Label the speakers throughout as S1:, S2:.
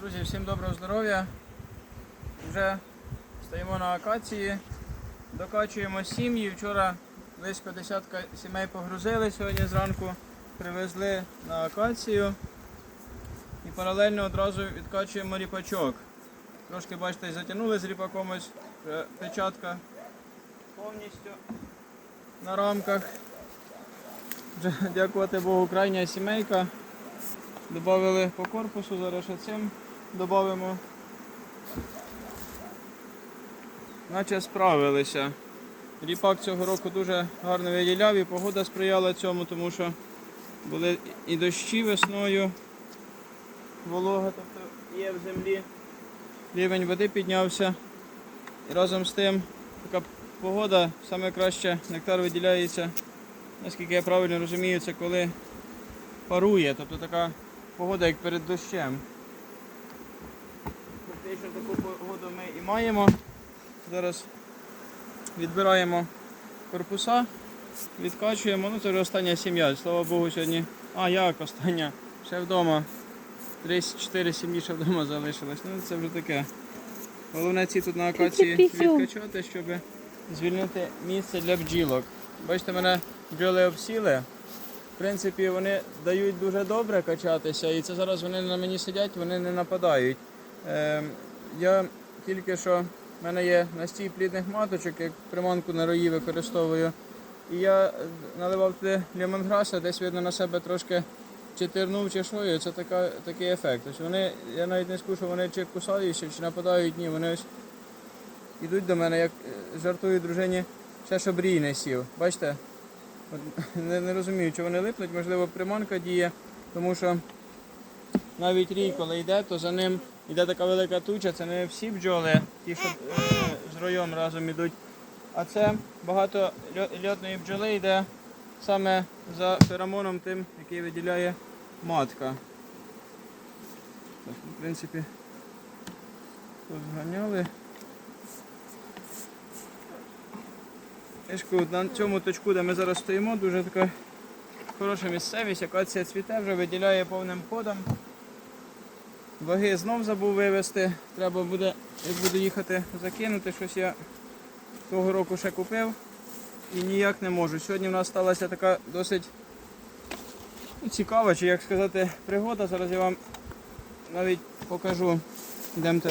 S1: Друзі, всім доброго здоров'я. Вже стоїмо на акації, докачуємо сім'ї. Вчора близько десятка сімей погрузили сьогодні зранку, привезли на акацію і паралельно одразу відкачуємо ріпачок. Трошки, бачите, затягнули з ріпаком ось печатка повністю на рамках. Вже, дякувати Богу, крайня сімейка. Добавили по корпусу, зараз ще цим додамо. Наче справилися. Ріпак цього року дуже гарно виділяв і погода сприяла цьому, тому що були і дощі весною, волога, тобто є в землі. Рівень води піднявся. І разом з тим така погода, саме краще нектар виділяється, наскільки я правильно розумію, це коли парує, тобто така погода, як перед дощем. Фактично таку погоду ми і маємо. Зараз відбираємо корпуса, відкачуємо. Ну це вже остання сім'я. Слава Богу, сьогодні. А як остання? Ще вдома. 34 сім'ї ще вдома залишилось. Ну це вже таке. Головне ці тут на акації відкачати, щоб звільнити місце для бджілок. Бачите, мене бджоли обсіли. В принципі, вони дають дуже добре качатися, і це зараз вони на мені сидять, вони не нападають. Я тільки що в мене є настій плідних маточок, як приманку на рої використовую. І я наливав туди лімонграса, десь видно на себе трошки чи тирнув, чи що, і це така, такий ефект. Тобто вони, я навіть не скажу, вони чи кусаються, чи нападають, ні, вони ось йдуть до мене, як е, жартую дружині, ще щоб рій не сів. Бачите? Не, не розумію, чи вони липнуть, можливо, приманка діє, тому що навіть рій, коли йде, то за ним йде така велика туча, це не всі бджоли, ті, що е, з роєм разом йдуть. А це багато льотної бджоли йде саме за феромоном тим, який виділяє матка. Так, в принципі, позганяли. Ішку, на цьому точку, де ми зараз стоїмо, дуже така хороша місцевість, акація цвіте, вже виділяє повним ходом. Ваги знов забув вивезти. Треба буде, як буду їхати, закинути. Щось я того року ще купив і ніяк не можу. Сьогодні в нас сталася така досить цікава, чи як сказати, пригода. Зараз я вам навіть покажу. Йдемте.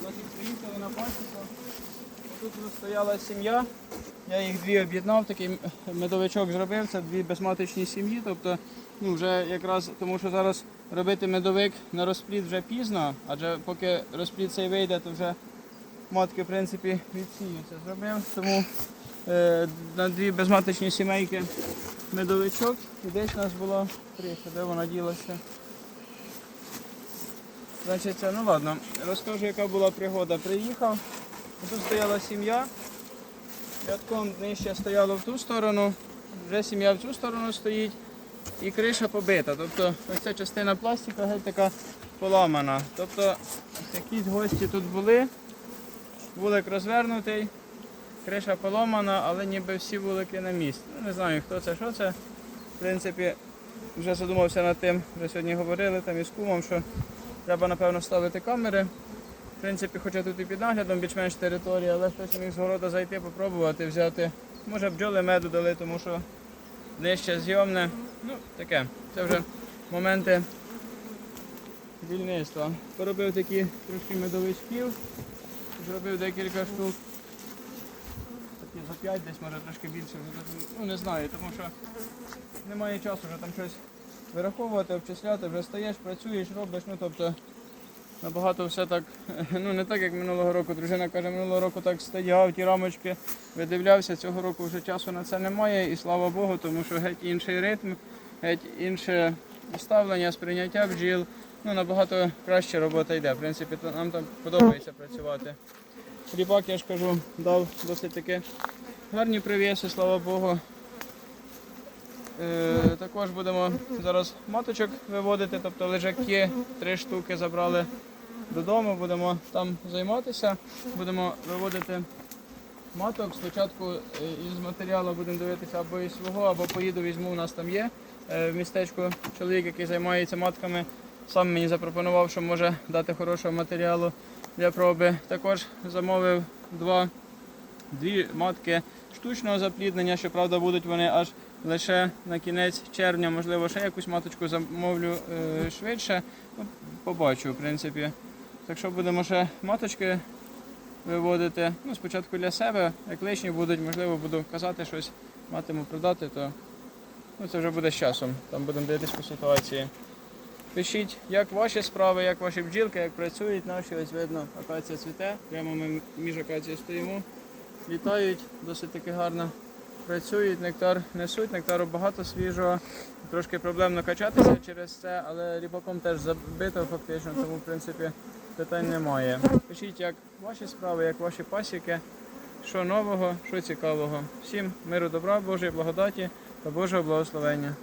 S1: Значить, приїхали на пасіку. Тут стояла сім'я. Я їх дві об'єднав, такий медовичок зробив. Це дві безматочні сім'ї. Тобто, ну вже якраз тому, що зараз робити медовик на розплід вже пізно, адже поки розплід цей вийде, то вже матки в принципі відсіються. Зробив. Тому е, на дві безматочні сімейки медовичок. І десь у нас було три, де вона ділася. Значить, ну ладно, розкажу, яка була пригода. Приїхав, тут стояла сім'я, рядком нижче стояло в ту сторону, вже сім'я в цю сторону стоїть і криша побита. Тобто ось ця частина пластика геть така поламана. Тобто якісь гості тут були, вулик розвернутий, криша поломана, але ніби всі вулики на місці. Ну, не знаю, хто це, що це. В принципі, вже задумався над тим, вже сьогодні говорили там із кумом, що Треба, напевно, ставити камери. В принципі, хоча тут і під наглядом більш-менш територія, але хтось міг з города зайти, попробувати, взяти. Може бджоли меду дали, тому що нижче зйомне. Ну, таке. Це вже моменти вільництва. Поробив такі трошки медовичків, зробив декілька штук. Такі за 5 десь, може трошки більше. Ну не знаю, тому що немає часу вже там щось вираховувати, обчисляти, вже стаєш, працюєш, робиш, ну тобто набагато все так, ну не так, як минулого року. Дружина каже, минулого року так стояв, ті рамочки видивлявся, цього року вже часу на це немає і слава Богу, тому що геть інший ритм, геть інше ставлення, сприйняття бджіл. Ну, набагато краще робота йде. В принципі, нам там подобається працювати. Ріпак, я ж кажу, дав досить таки гарні привіси, слава Богу. Е, також будемо зараз маточок виводити, тобто лежаки, три штуки забрали додому, будемо там займатися, будемо виводити маток. Спочатку е, із матеріалу будемо дивитися або із свого, або поїду візьму, у нас там є е, в містечку чоловік, який займається матками. Сам мені запропонував, що може дати хорошого матеріалу для проби. Також замовив два, дві матки штучного запліднення, щоправда, будуть вони аж лише на кінець червня, можливо, ще якусь маточку замовлю е, швидше. Ну, побачу, в принципі. Так що будемо ще маточки виводити. Ну, спочатку для себе, як лишні будуть, можливо, буду казати щось, матиму продати, то ну, це вже буде з часом. Там будемо дивитись по ситуації. Пишіть, як ваші справи, як ваші бджілки, як працюють наші, ось видно, акація цвіте. Прямо ми між акацією стоїмо. Літають, досить таки гарно працюють, нектар несуть, нектару багато свіжого. Трошки проблемно качатися через це, але ріпаком теж забито фактично, тому в принципі питань немає. Пишіть, як ваші справи, як ваші пасіки, що нового, що цікавого. Всім миру, добра, Божої благодаті та Божого благословення.